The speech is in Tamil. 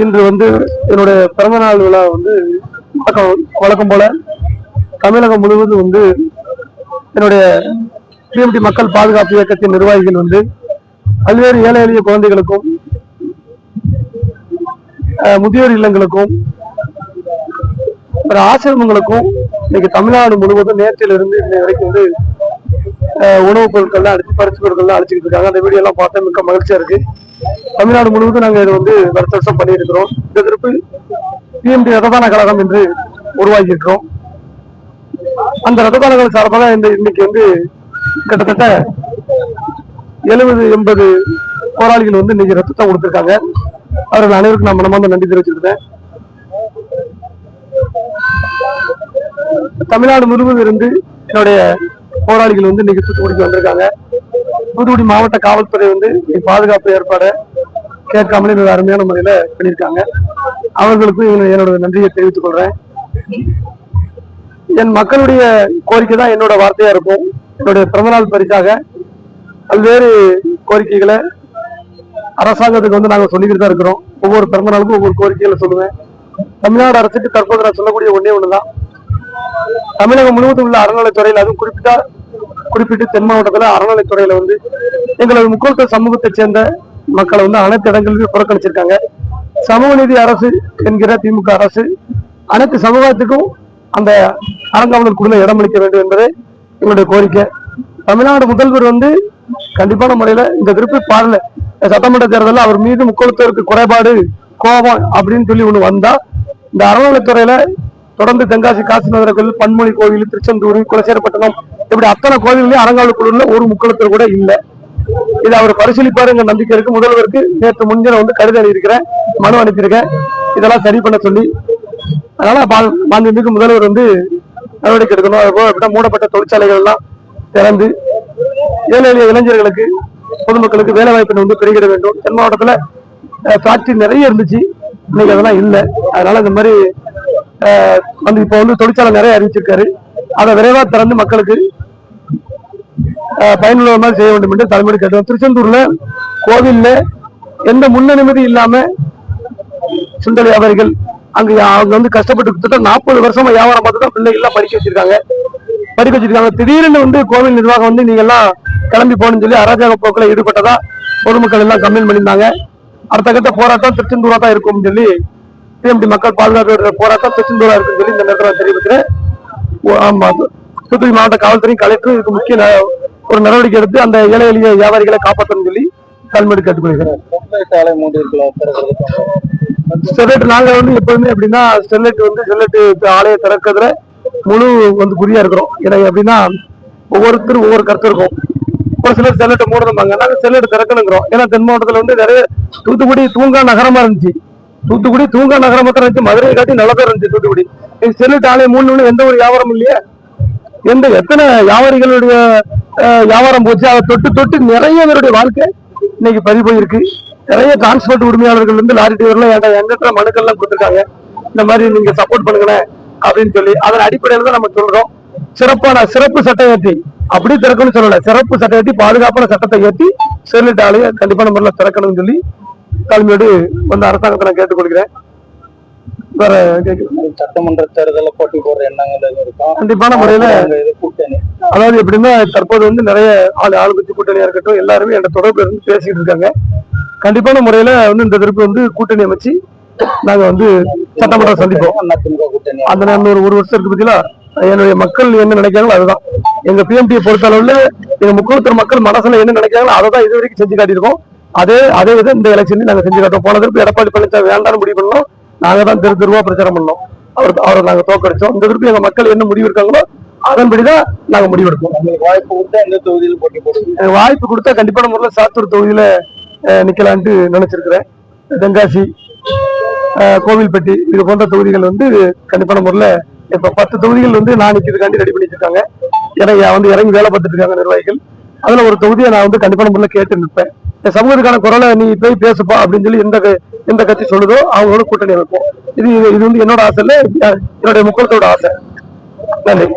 இன்று வந்து என்னுடைய பிறந்தநாள் விழா வந்து வழக்கம் வழக்கம் போல தமிழகம் முழுவதும் வந்து என்னுடைய டிஎம்டி மக்கள் பாதுகாப்பு இயக்கத்தின் நிர்வாகிகள் வந்து பல்வேறு ஏழை எளிய குழந்தைகளுக்கும் அஹ், முதியோர் இல்லங்களுக்கும் ஆசிரமங்களுக்கும் இன்னைக்கு தமிழ்நாடு முழுவதும் நேற்றிலிருந்து இன்னை வரைக்கும் வந்து உணவுப் பொருட்கள்லாம் அடிச்சு பரிசு பொருட்கள்லாம் அடிச்சுக்கிட்டு இருக்காங்க. அந்த வீடியோ எல்லாம் பார்த்தா மிக்க மகிழ்ச்சியா இருக்கு. தமிழ்நாடு முழுவதும் நாங்க இதை வந்து வருஷ வருஷம் பண்ணிட்டு இருக்கிறோம் இந்த திருப்பு ரத்ததான கழகம் என்று உருவாக்கி இருக்கிறோம் அந்த ரத்ததான கழகம் சார்பாக இந்த இன்னைக்கு வந்து கிட்டத்தட்ட எழுபது எண்பது போராளிகள் வந்து இன்னைக்கு ரத்தத்தை கொடுத்துருக்காங்க. அவர்கள் அனைவருக்கும் நான் மனமார்ந்த நன்றி தெரிவிச்சிருக்கிறேன் தமிழ்நாடு முழுவதும் இருந்து என்னுடைய போராளிகள் வந்து இன்னைக்கு தூத்துக்குடிக்கு வந்திருக்காங்க. தூத்துக்குடி மாவட்ட காவல்துறை வந்து இன்னைக்கு பாதுகாப்பு ஏற்பாடு கேட்காமலே மிக அருமையான முறையில பண்ணியிருக்காங்க. அவர்களுக்கும் என்னோட நன்றியை தெரிவித்துக் கொள்றேன். என் மக்களுடைய கோரிக்கை தான் என்னோட வார்த்தையா இருக்கும். என்னுடைய பிறந்தநாள் பரிசாக பல்வேறு கோரிக்கைகளை அரசாங்கத்துக்கு வந்து நாங்கள் சொல்லிக்கிட்டு தான் இருக்கிறோம். ஒவ்வொரு பிறந்தநாளுக்கும் ஒவ்வொரு கோரிக்கைகளை சொல்லுவேன். தமிழ்நாடு அரசுக்கு தற்போது நான் சொல்லக்கூடிய ஒன்று ஒண்ணுதான். தமிழகம் முழுவதும் உள்ள அறநிலைத்துறையில் அதுவும் குறிப்பிட்டா குறிப்பிட்டு தென் மாவட்டத்துல அறநிலைத்துறையில வந்து எங்களது முக்கோத்த சமூகத்தை சேர்ந்த மக்களை வந்து அனைத்து இடங்களிலும் புறக்கணிச்சிருக்காங்க. சமூக நீதி அரசு என்கிற திமுக அரசு அனைத்து சமூகத்துக்கும் அந்த அரங்காவலர் குழுல இடமளிக்க வேண்டும் என்பதே எங்களுடைய கோரிக்கை. தமிழ்நாடு முதல்வர் வந்து கண்டிப்பான முறையில இந்த திருப்பி பாடல சட்டமன்ற தேர்தலில் அவர் மீது முக்கோணத்திற்கு குறைபாடு கோபம் அப்படின்னு சொல்லி ஒண்ணு வந்தா இந்த அறநிலைத்துறையில தொடர்ந்து தென்காசி காசிநாதர கோவில் பன்மொழி கோவில் திருச்செந்தூர் குலசேரப்பட்டினம் இப்படி அத்தனை கோவில்களையும் அறங்காவலர் குழுல ஒரு முக்களத்தில் கூட இல்லை. இதை அவர் பரிசீலிப்பாருங்க நம்பிக்கை இருக்கு. முதல்வருக்கு நேற்று முன்தினம் வந்து கடிதம் எழுதியிருக்கிறேன். மனு அனுப்பியிருக்கேன். இதெல்லாம் சரி பண்ண சொல்லி. அதனால மா- மாண்புமிகு முதல்வர் வந்து நடவடிக்கை எடுக்கணும். அதுபோல் அப்படின்னா மூடப்பட்ட தொழிற்சாலைகள் எல்லாம் திறந்து ஏழை எளிய இளைஞர்களுக்கு பொதுமக்களுக்கு வேலை வாய்ப்பினை வந்து பெருகிட வேண்டும். தென் மாவட்டத்துல ஃபேக்டரி நிறைய இருந்துச்சு. இன்னைக்கு அதெல்லாம் இல்லை. அதனால இந்த மாதிரி வந்து இப்போ வந்து தொழிற்சாலை நிறைய அறிவிச்சிருக்காரு. அதை விரைவாக திறந்து மக்களுக்கு பயனுள்ள மாதிரி செய்ய வேண்டும் என்று தலைமுறை கேட்டோம் திருச்செந்தூர்ல கோவில்ல எந்த முன்னனுமதி இல்லாம சுண்டல் வியாபாரிகள் அங்க அவங்க வந்து கஷ்டப்பட்டு கிட்டத்தட்ட நாற்பது வருஷமா வியாபாரம் பார்த்து தான் படிக்க வச்சிருக்காங்க. படிக்க வச்சிருக்காங்க. திடீர்னு வந்து கோவில் நிர்வாகம் வந்து நீங்க எல்லாம் கிளம்பி போகணும்னு சொல்லி அராஜக போக்கில் ஈடுபட்டதா பொதுமக்கள் எல்லாம் கம்ப்ளைண்ட் பண்ணியிருந்தாங்க. அடுத்த கட்ட போராட்டம் திருச்செந்தூரா தான் இருக்கும்னு சொல்லி டிஎம்டி மக்கள் பாதுகாப்பு போராட்டம் திருச்செந்தூரா இருக்குன்னு சொல்லி இந்த நேரத்தில் தெரிவிக்கிறேன். ஆமா. தூத்துக்குடி மாவட்ட காவல்துறையும் கலெக்டரும் இதுக்கு முக்கிய ஒரு நடவடிக்கை எடுத்து அந்த ஏழை எளிய வியாபாரிகளை காப்பாற்றணும்னு சொல்லி கல்மெடு கேட்டுக்கொள்கிறேன். ஸ்டெர்லைட் நாங்க வந்து எப்பவுமே எப்படின்னா ஸ்டெர்லைட் வந்து ஸ்டெர்லைட் ஆலையை திறக்கிறதுல முழு வந்து குறியா இருக்கிறோம். ஏன்னா எப்படின்னா ஒவ்வொருத்தரும் ஒவ்வொரு கருத்து இருக்கும். ஒரு சிலர் ஸ்டெர்லைட்டை மூடணும்பாங்க. நாங்க ஸ்டெர்லைட் திறக்கணுங்கிறோம். ஏன்னா தென் மாவட்டத்துல வந்து நிறைய தூத்துக்குடி தூங்கா நகரமா இருந்துச்சு. தூத்துக்குடி தூங்கா நகரமா தான் இருந்துச்சு மதுரையை காட்டி நல்ல பேர் இருந்துச்சு தூத்துக்குடி. நீங்க செல்லுட்டு ஆலை மூணு எந்த ஒரு வியாபாரம் இல்லையே. எந்த எத்தனை வியாபாரிகளுடைய வியாபாரம் போச்சு? அதை தொட்டு தொட்டு நிறைய பேருடைய வாழ்க்கை இன்னைக்கு பதிவு போயிருக்கு. நிறைய டிரான்ஸ்போர்ட் உரிமையாளர்கள் வந்து லாரி டிரைவர்லாம் என்கிட்ட எங்கிட்ட மனுக்கள்லாம் கொடுத்துருக்காங்க? இந்த மாதிரி நீங்க சப்போர்ட் பண்ணுங்களேன் அப்படின்னு சொல்லி அதன் அடிப்படையில தான் நம்ம சொல்றோம். சிறப்பான சிறப்பு சட்டம் ஏற்றி அப்படி திறக்கணும்னு சொல்லல. சிறப்பு சட்டம் ஏற்றி பாதுகாப்பான சட்டத்தை ஏற்றி ஸ்டெர்லைட் ஆலையை கண்டிப்பான முறையில் திறக்கணும்னு சொல்லி தலைமையோடு வந்து அரசாங்கத்தை நான் கேட்டுக்கொள்கிறேன். வேற. சட்டமன்ற தேர்தலில் போட்டி போடுற எண்ணங்கள் இருக்கும். கண்டிப்பான முறையில கூட்டணி. அதாவது எப்படின்னா தற்போது வந்து நிறைய ஆள் ஆளுங்கட்சி கூட்டணியா இருக்கட்டும் எல்லாருமே என்ற தொடர்புல இருந்து பேசிட்டு இருக்காங்க. கண்டிப்பான முறையில வந்து இந்த திருப்பி வந்து கூட்டணி அமைச்சு நாங்க வந்து சட்டமன்றம் சந்திப்போம். அந்த நான் ஒரு ஒரு வருஷம் இருக்கு பத்தியா? என்னுடைய மக்கள் என்ன நினைக்கிறாங்களோ அதுதான். எங்க பிஎம்டியை பொறுத்த அளவுல எங்க முக்கியத்துவ மக்கள் மனசுல என்ன நினைக்கிறாங்களோ அதை தான் இது வரைக்கும் செஞ்சு காட்டியிருக்கோம். அதே அதே வித இந்த எலெக்ஷன்லையும் நாங்க செஞ்சு காட்டுவோம் போன திருப்பி எடப்பாடி பழனிசாமி வேண்டாம்னு முடிவு பண்ணோம். நாங்க தான் தெரு தெருவா பிரச்சாரம் பண்ணோம். அவர் அவரை நாங்க தோக்கடிச்சோம் இந்த திருப்பி எங்க மக்கள் என்ன முடிவு இருக்காங்களோ அதன்படிதான் நாங்க முடிவெடுப்போம் வாய்ப்பு கொடுத்தா எந்த தொகுதியில் போட்டி போடுவீங்க? வாய்ப்பு கொடுத்தா கண்டிப்பான முறையில் சாத்தூர் தொகுதியில நிக்கலான்ட்டு நினைச்சிருக்கிறேன். தென்காசி கோவில்பட்டி இது போன்ற தொகுதிகள் வந்து கண்டிப்பான முறையில் இப்ப பத்து தொகுதிகள் வந்து நான் நிக்கிறதுக்காண்டி ரெடி பண்ணி வச்சிருக்காங்க எனக்கு வந்து இறங்கி வேலை பார்த்துட்டு இருக்காங்க நிர்வாகிகள். அதுல ஒரு தொகுதியை நான் வந்து கண்டிப்பான முறையில் கேட்டு நிற்பேன். இந்த சமூகத்துக்கான குரலை நீ போய் பேசுப்பா அப்படின்னு சொல்லி எந்த எந்த கட்சி சொல்லுதோ அவங்களோட கூட்டணி அமைப்போம். இது இது வந்து என்னோட ஆசை இல்லை என்னுடைய முக்கியத்தோட ஆசை. நன்றி.